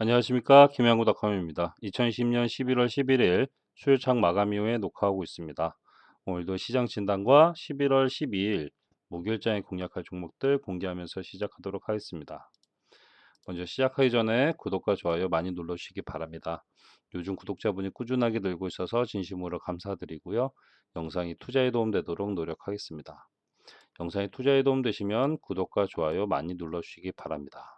안녕하십니까 김양구닷컴입니다. 2020년 11월 11일 수요창 마감 이후에 녹화하고 있습니다. 오늘도 시장 진단과 11월 12일 목요일장에 공략할 종목들 공개하면서 시작하도록 하겠습니다. 먼저 시작하기 전에 구독과 좋아요 많이 눌러주시기 바랍니다. 요즘 구독자분이 꾸준하게 늘고 있어서 진심으로 감사드리고요. 영상이 투자에 도움되도록 노력하겠습니다. 영상이 투자에 도움되시면 구독과 좋아요 많이 눌러주시기 바랍니다.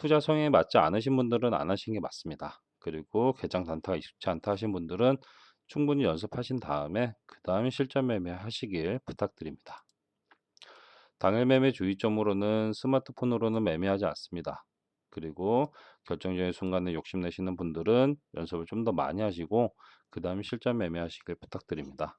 투자 성향에 맞지 않으신 분들은 안 하시는 게 맞습니다. 그리고 개장 단타가 익숙치 않다 하신 분들은 충분히 연습하신 다음에 그 다음에 실전 매매 하시길 부탁드립니다. 당일 매매 주의점으로는 스마트폰으로는 매매하지 않습니다. 그리고 결정적인 순간에 욕심내시는 분들은 연습을 좀 더 많이 하시고 그 다음에 실전 매매하시길 부탁드립니다.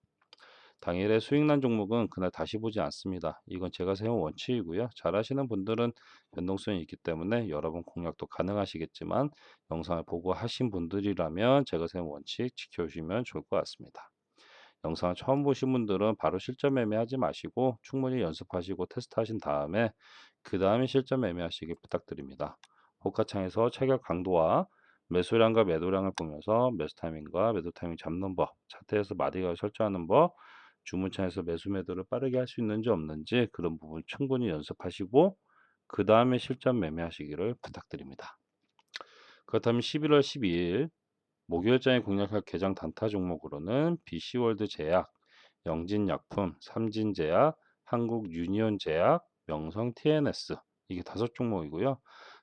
당일에 수익 난 종목은 그날 다시 보지 않습니다. 이건 제가 세운 원칙이고요. 잘 하시는 분들은 변동성이 있기 때문에 여러 번 공략도 가능하시겠지만 영상을 보고 하신 분들이라면 제가 세운 원칙 지켜주시면 좋을 것 같습니다. 영상을 처음 보신 분들은 바로 실전 매매하지 마시고 충분히 연습하시고 테스트하신 다음에 그 다음에 실전 매매하시길 부탁드립니다. 호가창에서 체결 강도와 매수량과 매도량을 보면서 매수 타이밍과 매도 타이밍 잡는 법, 차트에서 마디가 설정하는 법, 주문창에서 매수 매도를 빠르게 할 수 있는지 없는지 그런 부분 충분히 연습하시고 그 다음에 실전 매매하시기를 부탁드립니다. 그렇다면 11월 12일 목요일장에 공략할 개장 단타 종목으로는 BC월드 제약, 영진약품, 삼진제약, 한국유니온제약, 명성 TNS 이게 다섯 종목이고요.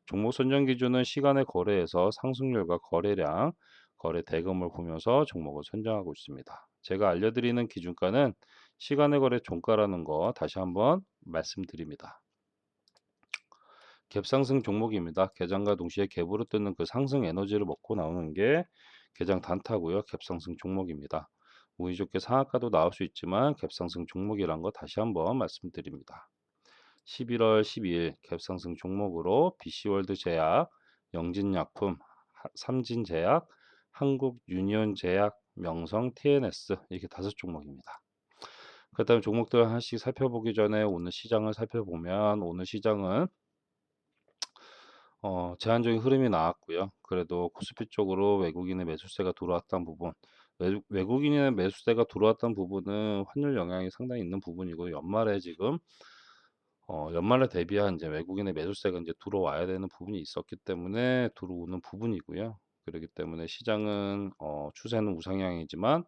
종목 선정 기준은 시간의 거래에서 상승률과 거래량, 거래 대금을 보면서 종목을 선정하고 있습니다. 제가 알려드리는 기준가는 시간의 거래 종가라는 거 다시 한번 말씀드립니다. 갭상승 종목입니다. 개장과 동시에 갭으로 뜨는 그 상승 에너지를 먹고 나오는 게 개장 단타고요. 갭상승 종목입니다. 운이 좋게 상한가도 나올 수 있지만 갭상승 종목이란 거 다시 한번 말씀드립니다. 11월 12일 갭상승 종목으로 BC월드 제약, 영진약품, 삼진제약, 한국유니온제약, 명성, TNS 이렇게 다섯 종목입니다. 그 다음에 종목들 하나씩 살펴보기 전에 오늘 시장을 살펴보면 오늘 시장은 어, 제한적인 흐름이 나왔고요. 그래도 코스피 쪽으로 외국인의 매수세가 들어왔던 부분, 외, 국 인의 매수세가 들어왔던 부분은 환율 영향이 상당히 있는 부분이고 연말에 지금 어, 연말에 대비한 이제 외국인의 매수세가 이제 들어와야 되는 부분이 있었기 때문에 들어오는 부분이고요. 그렇기 때문에 시장은 어, 추세는 우상향이지만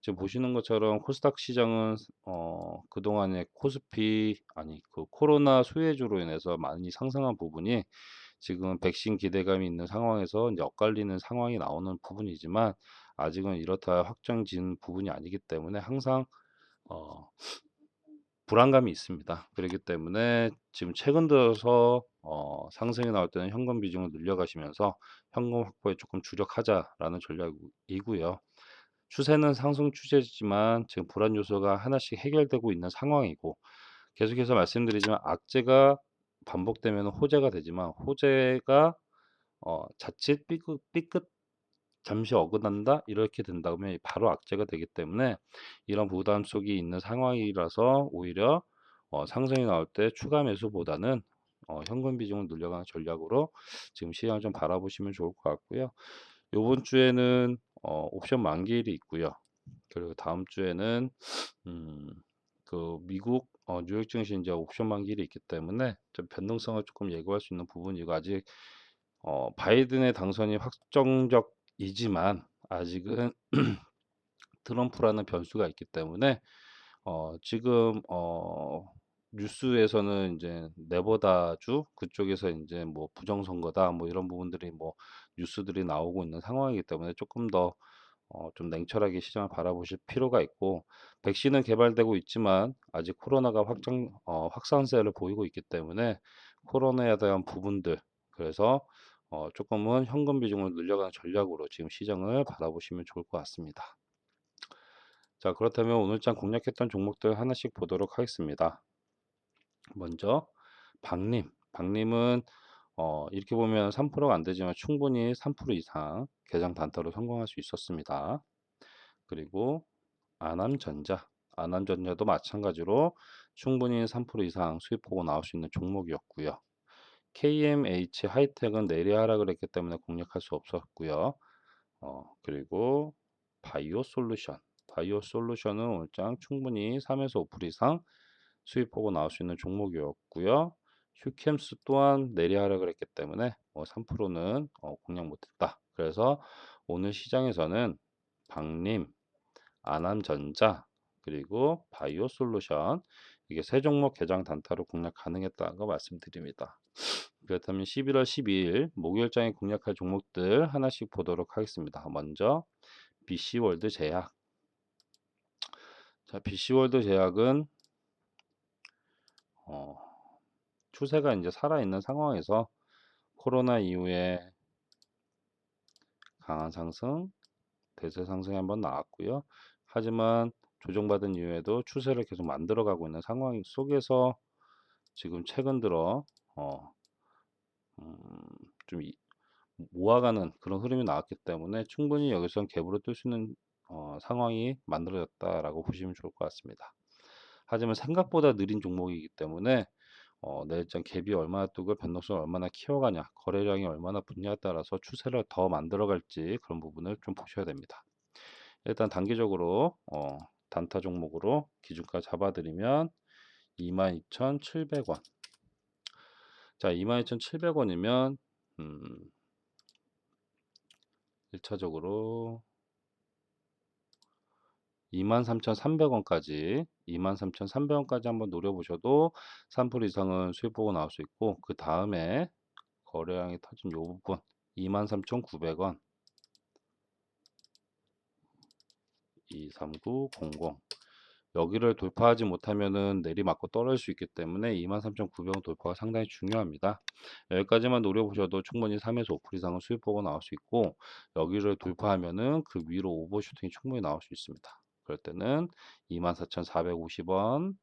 지금 보시는 것처럼 코스닥 시장은 어, 그동안의 코스피 아니 그 코로나 수혜주로 인해서 많이 상승한 부분이 지금 백신 기대감이 있는 상황에서 이제 엇갈리는 상황이 나오는 부분이지만 아직은 이렇다 확정진 부분이 아니기 때문에 항상 어, 불안감이 있습니다. 그렇기 때문에 지금 최근 들어서 어, 상승이 나올 때는 현금 비중을 늘려가시면서 현금 확보에 조금 주력하자라는 전략이고요. 추세는 상승 추세지만 지금 불안 요소가 하나씩 해결되고 있는 상황이고 계속해서 말씀드리지만 악재가 반복되면 호재가 되지만 호재가 어, 자칫 삐끗, 삐끗 잠시 어긋난다 이렇게 된다면 바로 악재가 되기 때문에 이런 부담 속이 있는 상황이라서 오히려 어, 상승이 나올 때 추가 매수보다는 어, 현금 비중을 늘려가는 전략으로 지금 시장을 좀 바라보시면 좋을 것 같고요. 요번 주에는 어, 옵션 만기일이 있고요. 그리고 다음 주에는 음, 그 미국 어, 뉴욕 증시 이제 옵션 만기일이 있기 때문에 좀 변동성을 조금 예고할 수 있는 부분이고 아직 어, 바이든의 당선이 확정적 이지만 아직은 트럼프라는 변수가 있기 때문에 어, 지금 어, 뉴스에서는 이제 네버다주 그쪽에서 이제 뭐 부정선거다 뭐 이런 부분들이 뭐 뉴스들이 나오고 있는 상황이기 때문에 조금 더 어, 좀 냉철하게 시장을 바라보실 필요가 있고 백신은 개발되고 있지만 아직 코로나가 확정 어, 확산세를 보이고 있기 때문에 코로나에 대한 부분들 그래서 어, 조금은 현금 비중을 늘려가는 전략으로 지금 시장을 바라보시면 좋을 것 같습니다. 자 그렇다면 오늘장 공략했던 종목들 하나씩 보도록 하겠습니다. 먼저 박림, 박림은 어, 이렇게 보면 3%가 안 되지만 충분히 3% 이상 개장 단타로 성공할 수 있었습니다. 그리고 아남전자, 아남전자도 마찬가지로 충분히 3% 이상 수익 보고 나올 수 있는 종목이었고요. KMH 하이텍은 내리 하락을 했기 때문에 공략할 수 없었고요. 어, 그리고 바이오 솔루션, 바이오 솔루션은 오늘장 충분히 3에서 5% 이상 수익 보고 나올 수 있는 종목이었고요. 휴캠스 또한 내리 하락을 했기 때문에 어, 3%는 어, 공략 못했다. 그래서 오늘 시장에서는 박림, 아남전자, 그리고 바이오 솔루션 이게 세 종목 개장 단타로 공략 가능했다는 거 말씀드립니다. 그렇다면 11월 12일 목요일장에 공략할 종목들 하나씩 보도록 하겠습니다. 먼저 BC월드 제약 자, BC월드 제약은 어, 추세가 이제 살아있는 상황에서 코로나 이후에 강한 상승, 대세 상승이 한번 나왔고요. 하지만 조정받은 이후에도 추세를 계속 만들어가고 있는 상황 속에서 지금 최근 들어 어, 음, 좀 이, 모아가는 그런 흐름이 나왔기 때문에 충분히 여기서 갭으로 뜰 수 있는 어, 상황이 만들어졌다라고 보시면 좋을 것 같습니다. 하지만 생각보다 느린 종목이기 때문에 어, 내일장 갭이 얼마나 뜨고 변동성을 얼마나 키워가냐, 거래량이 얼마나 붙냐에 따라서 추세를 더 만들어갈지 그런 부분을 좀 보셔야 됩니다. 일단 단기적으로 어, 단타 종목으로 기준가 잡아드리면 22,700원. 자, 22,700원이면 음, 1차적으로 23,300원까지 23,300원까지 한번 노려보셔도 3% 이상은 수익 보고 나올 수 있고 그 다음에 거래량이 터진 요 부분 23,900원. 23900 여기를 돌파하지 못하면은 내리맞고 떨어질 수 있기 때문에 23,900원 돌파가 상당히 중요합니다. 여기까지만 노려보셔도 충분히 3에서 5% 이상은 수익 보고 나올 수 있고 여기를 돌파하면은 그 위로 오버슈팅이 충분히 나올 수 있습니다. 그럴 때는 24,450원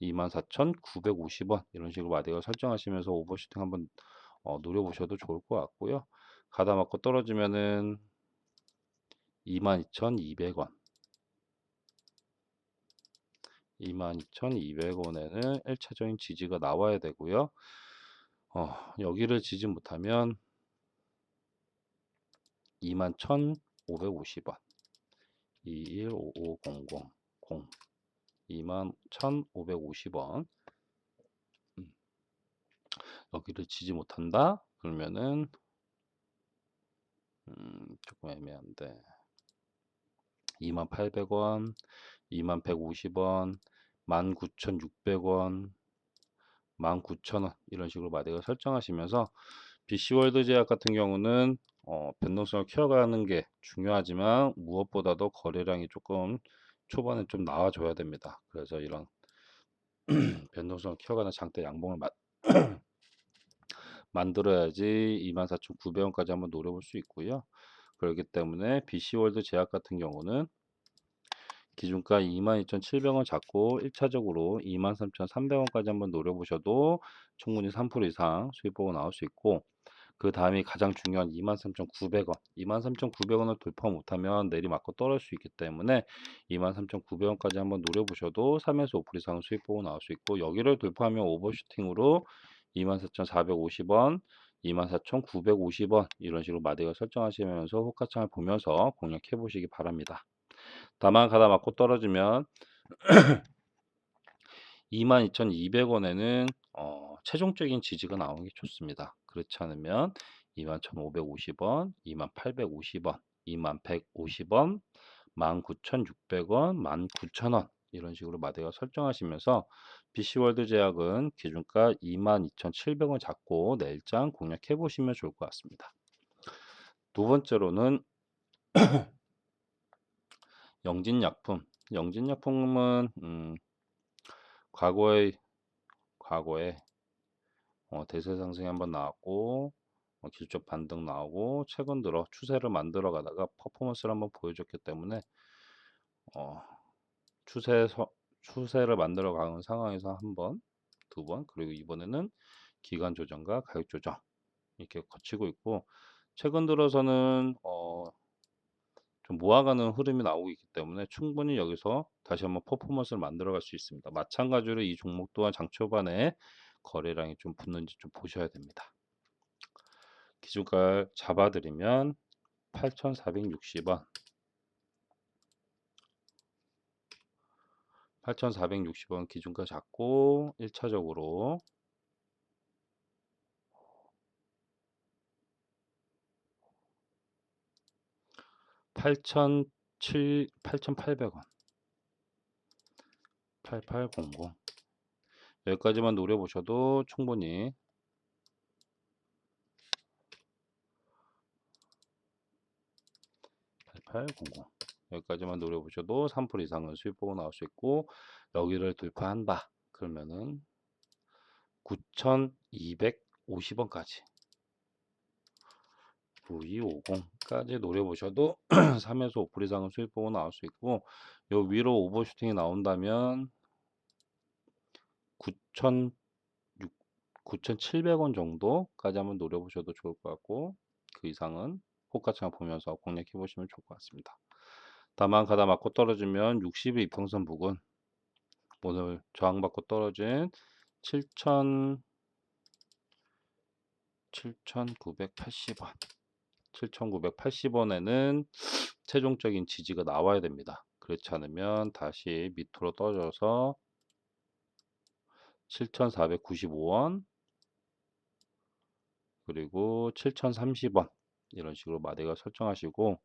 24,950원 이런 식으로 마디가 설정하시면서 오버슈팅 한번 어, 노려보셔도 좋을 것 같고요. 가다 맞고 떨어지면은 22,200원 22,200원에는 1차적인 지지가 나와야 되고요. 어, 여기를 지지 못하면 21,550원 2155000 21,550원 음. 여기를 지지 못한다? 그러면은 음, 조금 애매한데 2800원 2150원 19,600원 19,000원 이런 식으로 마디가 설정하시면서 BC월드 제약 같은 경우는 어, 변동성을 키워가는 게 중요하지만 무엇보다도 거래량이 조금 초반에 좀 나와줘야 됩니다. 그래서 이런 변동성을 키워가는 장대 양봉을 마, 만들어야지 24,900원까지 한번 노려볼 수 있고요. 그렇기 때문에 BC월드 제약 같은 경우는 기준가 22,700원 잡고 1차적으로 23,300원까지 한번 노려보셔도 충분히 3% 이상 수익 보고 나올 수 있고 그 다음이 가장 중요한 23,900원. 23,900원을 돌파 못하면 내리맞고 떨어질 수 있기 때문에 23,900원까지 한번 노려보셔도 3에서 5% 이상 수익 보고 나올 수 있고 여기를 돌파하면 오버슈팅으로 24,450원, 24,950원 이런 식으로 마디가 설정하시면서 호가창을 보면서 공략해 보시기 바랍니다. 다만 가다 맞고 떨어지면 22,200원에는 어, 최종적인 지지가 나오는 게 좋습니다. 그렇지 않으면 21,550원, 2850원, 2150원, 19,600원, 19,000원 이런 식으로 마대가 설정하시면서 BC월드 제약은 기준가 22,700원 잡고 내일장 공략해 보시면 좋을 것 같습니다. 두 번째로는 영진약품. 영진약품은 음, 과거에 과거에 어, 대세 상승이 한번 나왔고 어, 기술적 반등 나오고 최근 들어 추세를 만들어 가다가 퍼포먼스를 한번 보여줬기 때문에 어, 추세 추세를 만들어 가는 상황에서 한 번, 두 번, 그리고 이번에는 기간 조정과 가격 조정 이렇게 거치고 있고 최근 들어서는 어, 좀 모아가는 흐름이 나오고 있기 때문에 충분히 여기서 다시 한번 퍼포먼스를 만들어 갈 수 있습니다. 마찬가지로 이 종목 또한 장 초반에 거래량이 좀 붙는지 좀 보셔야 됩니다. 기준가 잡아드리면 8,460원 8,460원 기준가 잡고 1차적으로 8,700 8,800원. 8800 여기까지만 노려보셔도 충분히 (8800) 여기까지만 노려보셔도 3% 이상은 수익 보고 나올 수 있고 여기를 돌파한다 그러면은 9,250원까지 9250까지 노려보셔도 3에서 5% 이상은 수익 보고 나올 수 있고 요 위로 오버슈팅이 나온다면 9,000 9,700원 정도까지 한번 노려보셔도 좋을 것 같고 그 이상은 호가창 보면서 공략해 보시면 좋을 것 같습니다. 다만 가다 맞고 떨어지면 60일 이평선 부근 오늘 저항받고 떨어진 7,000 7,980원 7,980원에는 최종적인 지지가 나와야 됩니다. 그렇지 않으면 다시 밑으로 떨어져서 7,495원 그리고 7,030원 이런 식으로 마대가 설정하시고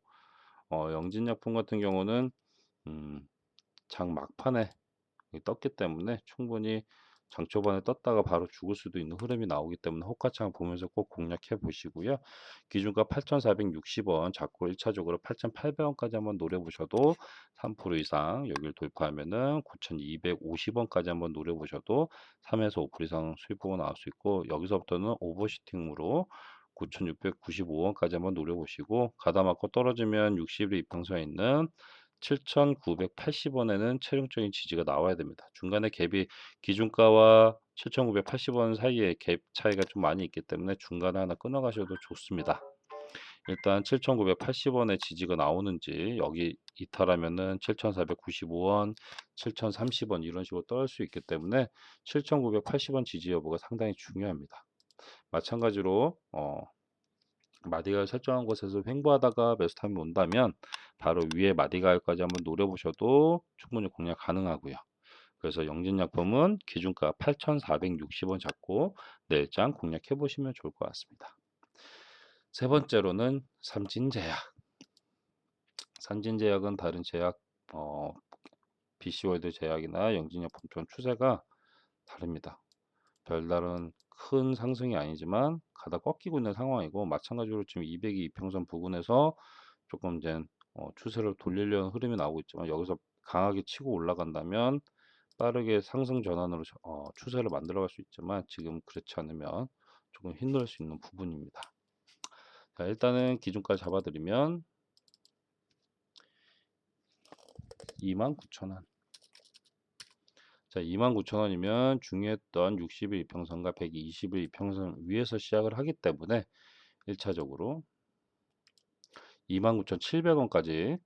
어, 영진약품 같은 경우는 음, 장 막판에 떴기 때문에 충분히 장 초반에 떴다가 바로 죽을 수도 있는 흐름이 나오기 때문에 호가창 보면서 꼭 공략해 보시고요. 기준가 8,460원 잡고 1차적으로 8,800원까지 한번 노려보셔도 3% 이상 여기를 돌파하면은 9,250원까지 한번 노려보셔도 3에서 5% 이상 수익 보고 나올 수 있고 여기서부터는 오버시팅으로 9,695원까지 한번 노려보시고 가다 맞고 떨어지면 60일 이평선에 있는 7,980원에는 최종적인 지지가 나와야 됩니다. 중간에 갭이 기준가와 7,980원 사이에 갭 차이가 좀 많이 있기 때문에 중간에 하나 끊어가셔도 좋습니다. 일단 7,980원의 지지가 나오는지 여기 이탈하면은 7,495원, 7,030원 이런 식으로 떨수 있기 때문에 7,980원 지지 여부가 상당히 중요합니다. 마찬가지로 어, 마디가 설정한 곳에서 횡보하다가 매수 타임이 온다면 바로 위에 마디가까지 한번 노려보셔도 충분히 공략 가능하고요. 그래서 영진약품은 기준가 8,460원 잡고 내일장 공략해 보시면 좋을 것 같습니다. 세 번째로는 삼진제약. 삼진제약은 다른 제약, 어, BC월드 제약이나 영진약품처럼 추세가 다릅니다. 별다른 큰 상승이 아니지만 가다 꺾이고 있는 상황이고 마찬가지로 지금 200이 이평선 부근에서 조금 이제 어, 추세를 돌리려는 흐름이 나오고 있지만 여기서 강하게 치고 올라간다면 빠르게 상승 전환으로 어, 추세를 만들어갈 수 있지만 지금 그렇지 않으면 조금 힘들 수 있는 부분입니다. 자, 일단은 기준가 잡아드리면 29,000원 자, 29,000원이면 중요했던 60일 이평선과 120일 이평선 위에서 시작을 하기 때문에 1차적으로 29,700원까지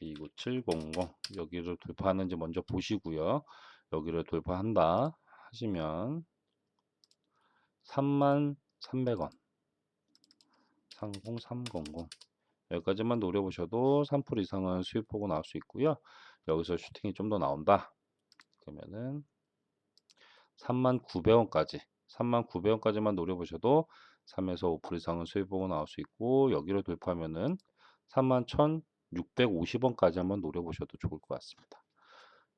29700 여기를 돌파하는지 먼저 보시고요. 여기를 돌파한다 하시면 33,300원 30300 여기까지만 노려보셔도 3% 이상은 수익 보고 나올 수 있고요. 여기서 슈팅이 좀 더 나온다. 그러면은 39,000원까지 39,000원까지만 노려보셔도 3에서 5% 이상은 수익 보고 나올 수 있고 여기를 돌파하면은 31,650원까지 한번 노려보셔도 좋을 것 같습니다.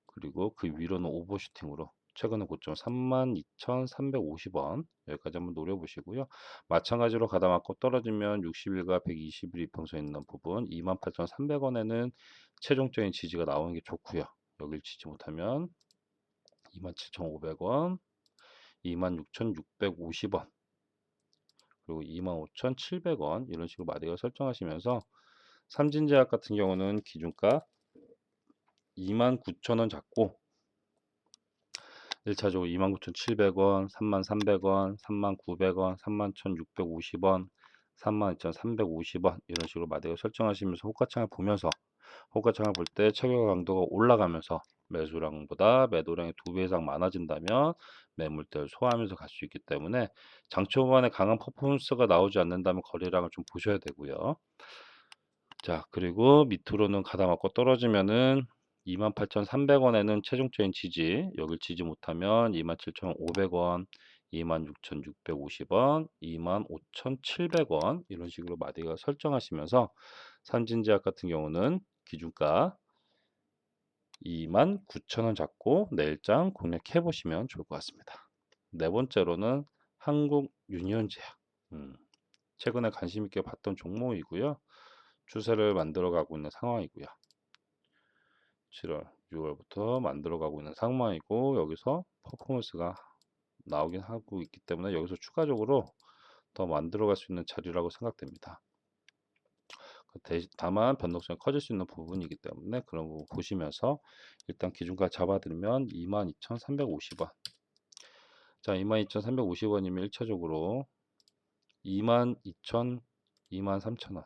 그리고 그 위로는 오버슈팅으로 최근의 고점 32,350원 여기까지 한번 노려보시고요. 마찬가지로 가다 맞고 떨어지면 60일과 120일 이평선에 있는 부분 28,300원에는 최종적인 지지가 나오는 게 좋고요. 여길 치지 못하면 27,500원, 26,650원, 그리고 25,700원 이런 식으로 마디가 설정하시면서 삼진제약 같은 경우는 기준가 29,000원 잡고 1차적으로 29,700원, 33,300원, 39,000원, 31,650원, 32,350원 이런 식으로 마디가 설정하시면서 호가창을 보면서 호가창을 볼 때 체결 강도가 올라가면서 매수량보다 매도량이 두 배 이상 많아진다면 매물대를 소화하면서 갈 수 있기 때문에 장초 후반에 강한 퍼포먼스가 나오지 않는다면 거래량을 좀 보셔야 되고요. 자 그리고 밑으로는 가다 맞고 떨어지면은 28,300원에는 최종적인 지지 여길 지지 못하면 27,500원 26,650원 25,700원 이런 식으로 마디가 설정하시면서 삼진제약 같은 경우는 기준가 29,000원 잡고 내일장 공략해 보시면 좋을 것 같습니다. 네 번째로는 한국 유니온제약 음, 최근에 관심 있게 봤던 종목이고요. 추세를 만들어 가고 있는 상황이고요. 7월, 6월부터 만들어 가고 있는 상황이고 여기서 퍼포먼스가 나오긴 하고 있기 때문에 여기서 추가적으로 더 만들어 갈 수 있는 자리라고 생각됩니다. 대- 다만 변동성이 커질 수 있는 부분이기 때문에 그런 부분 보시면서 일단 기준가 잡아드리면 22,350원. 자, 22,350원이면 1차적으로 22,000, 23,000원.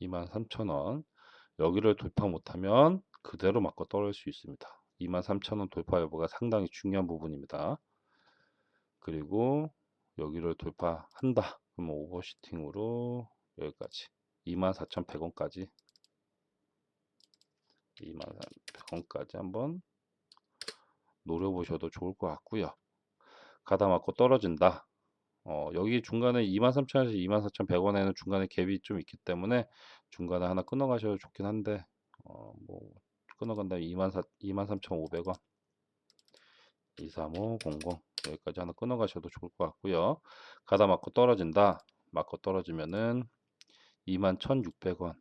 23,000원. 여기를 돌파 못하면 그대로 맞고 떨어질 수 있습니다. 23,000원 돌파 여부가 상당히 중요한 부분입니다. 그리고 여기를 돌파한다. 그러면 오버슈팅으로 여기까지 24,100원까지 24,100원까지 한번 노려보셔도 좋을 것 같고요. 가다 맞고 떨어진다. 어, 여기 중간에 23,000원에서 24,100원에는 중간에 갭이 좀 있기 때문에 중간에 하나 끊어가셔도 좋긴 한데 어, 뭐 끊어간다면 23,500원 23500 여기까지 하나 끊어 가셔도 좋을 것 같고요. 가다 맞고 떨어진다. 맞고 떨어지면은 21,600원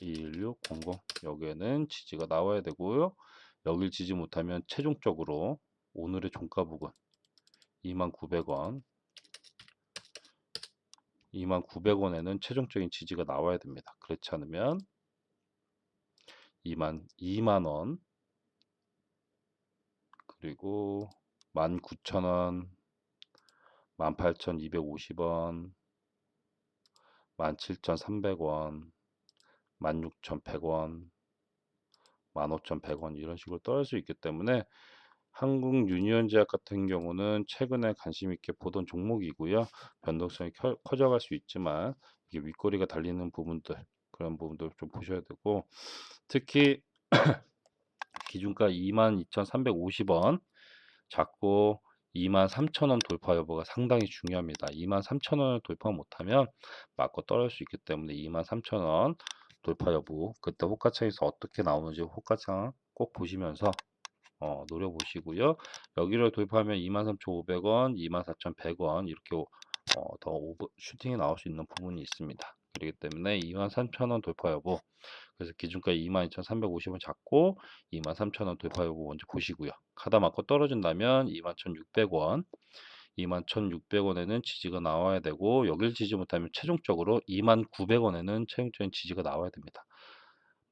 21600 여기에는 지지가 나와야 되고요. 여길 지지 못하면 최종적으로 오늘의 종가 부근 2900원 2900원에는 최종적인 지지가 나와야 됩니다. 그렇지 않으면 2만 2만 원 그리고 19,000원 18,250원 17,300원 16,100원 15,100원 이런 식으로 떨어질 수 있기 때문에 한국 유니온제약 같은 경우는 최근에 관심 있게 보던 종목이고요. 변동성이 커, 커져갈 수 있지만 이게 윗꼬리가 달리는 부분들 그런 부분들 좀 보셔야 되고 특히 기준가 22,350원 잡고 23,000원 돌파 여부가 상당히 중요합니다. 23,000원을 돌파 못하면 맞고 떨어질 수 있기 때문에 23,000원 돌파 여부 그때 호가창에서 어떻게 나오는지 호가창 꼭 보시면서 어, 노려보시고요. 여기를 돌파하면 23,500원, 24,100원 이렇게 어, 더 오버 슈팅이 나올 수 있는 부분이 있습니다. 그렇기 때문에 23,000원 돌파 여부 그래서 기준가 22,350원 잡고 23,000원 돌파 여부 먼저 보시고요. 가다 맞고 떨어진다면 21,600원 21,600원에는 지지가 나와야 되고 여길 지지 못하면 최종적으로 29,000원에는 최종적인 지지가 나와야 됩니다.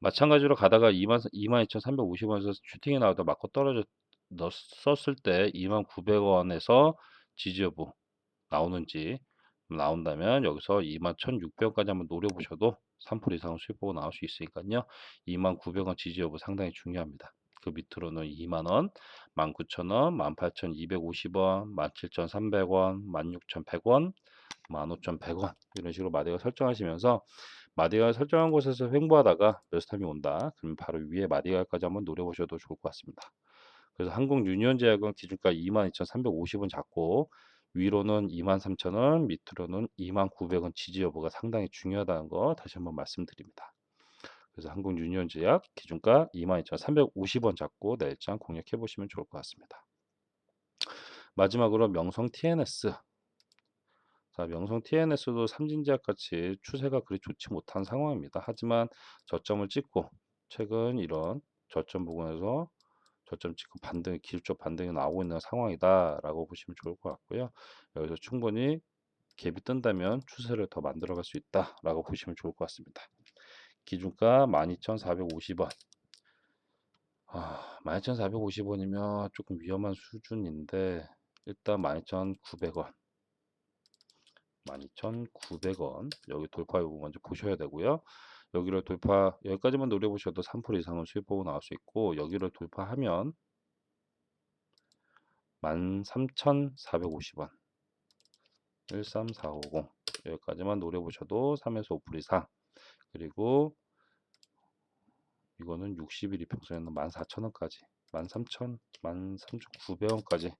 마찬가지로 가다가 2만 22,350원에서 슈팅이 나오다 맞고 떨어져 넣었을 때 29,900원에서 지지 여부 나오는지 나온다면 여기서 21,600원까지 한번 노려보셔도 3% 이상 수익 보고 나올 수 있으니까요. 29,000원 지지 여부 상당히 중요합니다. 그 밑으로는 2만원, 19,000원, 18,250원, 17,300원, 16,100원, 15,100원 이런 식으로 마디가 설정하시면서 마디가 설정한 곳에서 횡보하다가 몇스탑이 온다. 그러면 바로 위에 마디가까지 한번 노려보셔도 좋을 것 같습니다. 그래서 한국 유니온제약은 기준가 22,350원 잡고 위로는 23,000원, 밑으로는 29,900원 지지 여부가 상당히 중요하다는 거 다시 한번 말씀드립니다. 그래서 한국 유니온제약 기준가 22,350원 잡고 내일장 공략해 보시면 좋을 것 같습니다. 마지막으로 명성 TNS 자, 명성 TNS도 삼진제약 같이 추세가 그리 좋지 못한 상황입니다. 하지만 저점을 찍고 최근 이런 저점 부근에서 저점 찍고 반등, 기술적 반등이 나오고 있는 상황이다라고 보시면 좋을 것 같고요. 여기서 충분히 갭이 뜬다면 추세를 더 만들어갈 수 있다라고 보시면 좋을 것 같습니다. 기준가 12,450원. 아, 12,450원이면 조금 위험한 수준인데 일단 12,900원. 12,900원 여기 돌파 여부 먼저 보셔야 되고요. 여기를 돌파 여기까지만 노려보셔도 3% 이상은 수익 보고 나올 수 있고 여기를 돌파하면 13,450원. 13450 여기까지만 노려보셔도 3에서 5% 이상. 그리고 이거는 60일 이평선에는 14,000원까지 13,000, 13,900원까지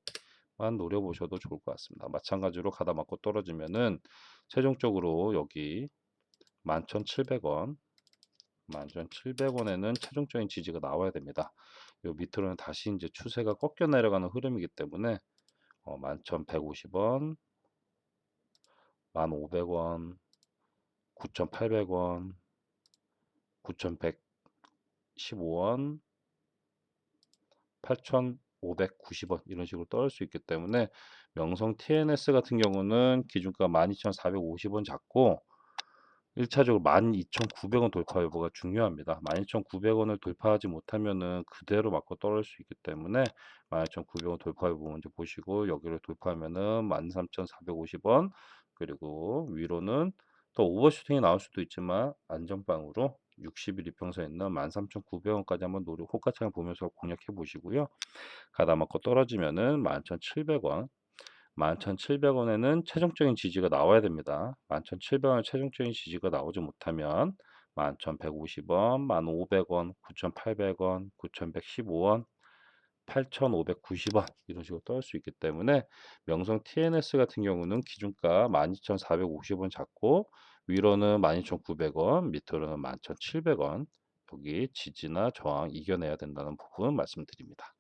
만 노려보셔도 좋을 것 같습니다. 마찬가지로 가다 맞고 떨어지면은 최종적으로 여기 11,700원 11,700원에는 최종적인 지지가 나와야 됩니다. 요 밑으로는 다시 이제 추세가 꺾여 내려가는 흐름이기 때문에 어, 11,150원 1,500원 9,800원 9,115원 8,590원 이런 식으로 떨 수 있기 때문에 명성 TNS 같은 경우는 기준가 12,450원 잡고 1차적으로 12,900원 돌파 여부가 중요합니다. 12,900원을 돌파하지 못하면은 그대로 맞고 떨어질 수 있기 때문에 12,900원 돌파 여부 먼저 보시고 여기를 돌파하면은 13,450원 그리고 위로는 또 오버슈팅이 나올 수도 있지만 안전빵으로 60일 이평선에 있는 13,900원까지 한번 노력 호가창을 보면서 공략해 보시고요. 가다 맞고 떨어지면은 11,700원 11,700원에는 최종적인 지지가 나와야 됩니다. 11,700원 최종적인 지지가 나오지 못하면 11,150원, 1,500원, 9,800원, 9,115원, 8,590원 이런 식으로 떨 수 있기 때문에 명성 TNS 같은 경우는 기준가 12,450원 잡고 위로는 12,900원, 밑으로는 11,700원 여기 지지나 저항 이겨내야 된다는 부분 말씀드립니다.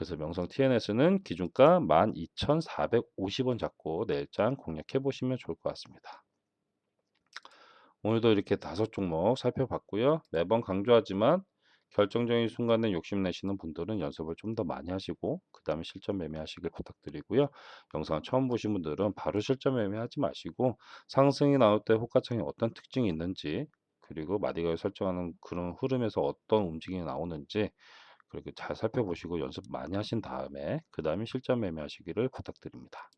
그래서 명성 TNS는 기준가 12,450원 잡고 내일장 공략해 보시면 좋을 것 같습니다. 오늘도 이렇게 다섯 종목 살펴봤고요. 매번 강조하지만 결정적인 순간에 욕심내시는 분들은 연습을 좀 더 많이 하시고 그 다음에 실전 매매하시길 부탁드리고요. 영상을 처음 보신 분들은 바로 실전 매매하지 마시고 상승이 나올 때 호가창에 어떤 특징이 있는지 그리고 마디가 설정하는 그런 흐름에서 어떤 움직임이 나오는지 그렇게 잘 살펴보시고 연습 많이 하신 다음에 그 다음에 실전 매매하시기를 부탁드립니다.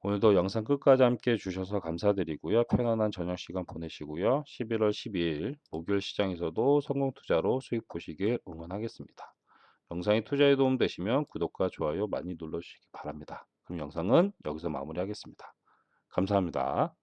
오늘도 영상 끝까지 함께 해주셔서 감사드리고요. 편안한 저녁 시간 보내시고요. 11월 12일 목요일 시장에서도 성공 투자로 수익 보시길 응원하겠습니다. 영상이 투자에 도움 되시면 구독과 좋아요 많이 눌러주시기 바랍니다. 그럼 영상은 여기서 마무리하겠습니다. 감사합니다.